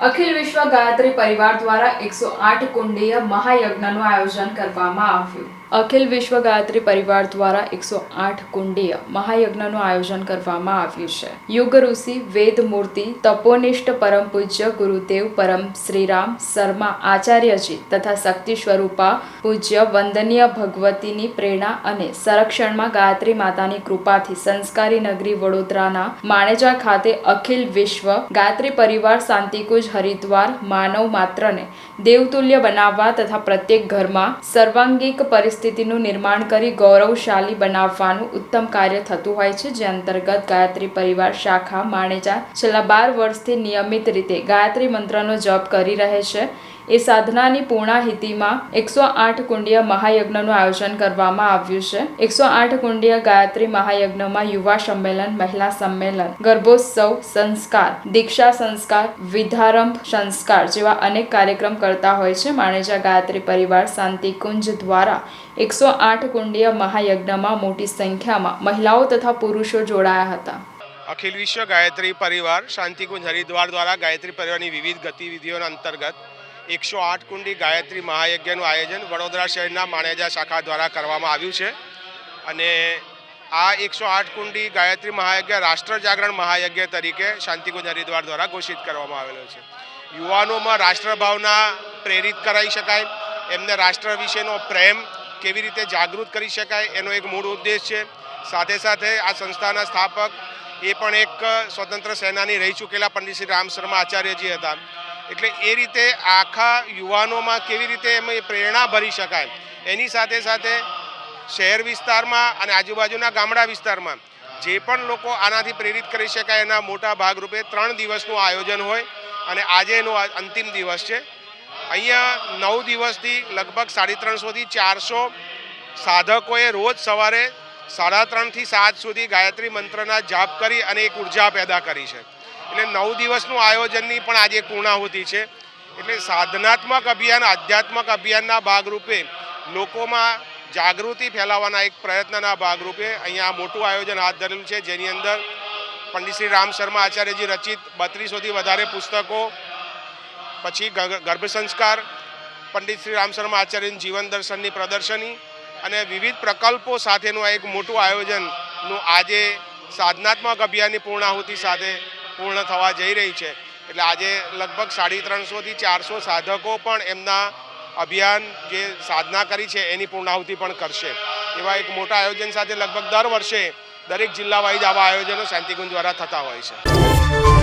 અખિલ વિશ્વ ગાયત્રી પરિવાર દ્વારા એકસો આઠ કુંડીય મહાયજ્ઞનું આયોજન કરવામાં આવ્યું. અખિલ વિશ્વ ગાયત્રી પરિવાર દ્વારા એકસો આઠ કુંડીય મહાયજ્ઞનું આયોજન કરવામાં આવ્યું છે. યુગ ઋષિ, વેદ મૂર્તિ, તપોનિષ્ઠ પરમ પૂજ્ય ગુરુદેવ પરમ શ્રીરામ, શર્મા, આચાર્યજી તથા શક્તિ સ્વરૂપા, પૂજ્ય વંદનીય ભગવતીની પ્રેરણા અને સંરક્ષણમાં ગાયત્રી માતાની કૃપાથી સંસ્કારી નગરી વડોદરાના માણેજા ખાતે અખિલ વિશ્વ ગાયત્રી પરિવાર શાંતિકુજ હરિદ્વાર માનવ માત્રને દેવતુલ્ય બનાવવા તથા પ્રત્યેક ઘરમાં સર્વાંગિક પરિસ્થિતિનું નિર્માણ કરી ગૌરવશાળી બનાવવાનું ઉત્તમ કાર્ય થતું હોય છે, જે અંતર્ગત ગાયત્રી પરિવાર શાખા, માણેજા છેલ્લા બાર વર્ષથી નિયમિત રીતે ગાયત્રી મંત્રનો જપ કરી રહે છે. એ સાધનાની પૂર્ણાહિતિમાં એકસો આઠ કુંડીય મહાયજ્ઞનું આયોજન કરવામાં આવ્યું છે. એકસો આઠ કુંડીય ગાયત્રી મહાયજ્ઞમાં યુવા સંમેલન, મહિલા સંમેલન, ગર્ભોત્સવ સંસ્કાર, દીક્ષા સંસ્કાર, વિધારંભ સંસ્કાર જેવા અનેક કાર્યક્રમ કરતા હોય છે. માણેજા ગાયત્રી પરિવાર શાંતિકુંજ દ્વારા એકસો આઠ કુંડીય મહાયજ્ઞમાં મોટી સંખ્યામાં મહિલાઓ તથા પુરુષો જોડાયા હતા. અખિલ વિશ્વ ગાયત્રી પરિવાર શાંતિકુંજ હરિદ્વાર દ્વારા ગાયત્રી પરિવારની વિવિધ ગતિવિધિઓના અંતર્ગત એકસો આઠ કુંડી ગાયત્રી મહાયજ્ઞનું આયોજન વડોદરા શહેરના માણેજા શાખા દ્વારા કરવામાં આવ્યું છે. અને આ એકસો આઠ કુંડી ગાયત્રી મહાયજ્ઞ રાષ્ટ્ર જાગરણ મહાયજ્ઞ તરીકે શાંતિકુંજ હરિદ્વાર દ્વારા ઘોષિત કરવામાં આવેલો છે. યુવાનોમાં રાષ્ટ્રભાવના પ્રેરિત કરાવી શકાય, એમને રાષ્ટ્ર વિશેનો પ્રેમ કેવી રીતે જાગૃત કરી શકાય એનો એક મૂળ ઉદ્દેશ છે. સાથે સાથે આ સંસ્થાના સ્થાપક એ પણ એક સ્વતંત્ર સેનાની રહી ચૂકેલા પંડિત શ્રી રામ શર્મા આચાર્યજી હતા. એટલે એ રીતે આખા યુવાનોમાં કેવી રીતે એમાં પ્રેરણા ભરી શકાય? એની સાથે સાથે શહેર વિસ્તારમાં અને આજુબાજુના ગામડા વિસ્તારમાં જે પણ લોકો આનાથી પ્રેરિત કરી શકાય એના મોટા ભાગરૂપે ત્રણ દિવસનું આયોજન હોય અને આજે એનો અંતિમ દિવસ છે. અહીંયા નવ દિવસથી લગભગ સાડી ત્રણસોથી ચારસો સાધકોએ રોજ સવારે સાડા ત્રણથી સાત સુધી ગાયત્રી મંત્રના જાપ કરી અને એક ઊર્જા પેદા કરી છે. એટલે નવ દિવસનું આયોજનની પણ આજે પૂર્ણાહુતિ છે. એટલે સાધનાત્મક અભિયાન, આધ્યાત્મક અભિયાનના ભાગરૂપે લોકોમાં જાગૃતિ ફેલાવવાના એક પ્રયત્નના ભાગરૂપે અહીંયા મોટું આયોજન હાથ ધરેલું છે. જેની અંદર પંડિત શ્રી રામ શર્મા આચાર્યજી રચિત બત્રીસોથી વધારે પુસ્તકો, પછી ગર્ભ સંસ્કાર, પંડિત શ્રી રામ શર્મા આચાર્યની જીવન દર્શનની પ્રદર્શની અને વિવિધ પ્રકલ્પો સાથેનું આ એક મોટું આયોજનનું આજે સાધનાત્મક અભિયાનની પૂર્ણાહુતિ સાથે પૂર્ણ થવા જઈ રહી છે. એટલે આજે લગભગ સાડી ત્રણસોથી ચારસો સાધકો પણ એમના અભિયાન જે સાધના કરી છે, એની પૂર્ણાહુતિ પણ કરશે. એવા એક મોટા આયોજન સાથે લગભગ દર વર્ષે દરેક જિલ્લા વાઇઝ આવા આયોજનો શાંતિકુંજ દ્વારા થતા હોય છે.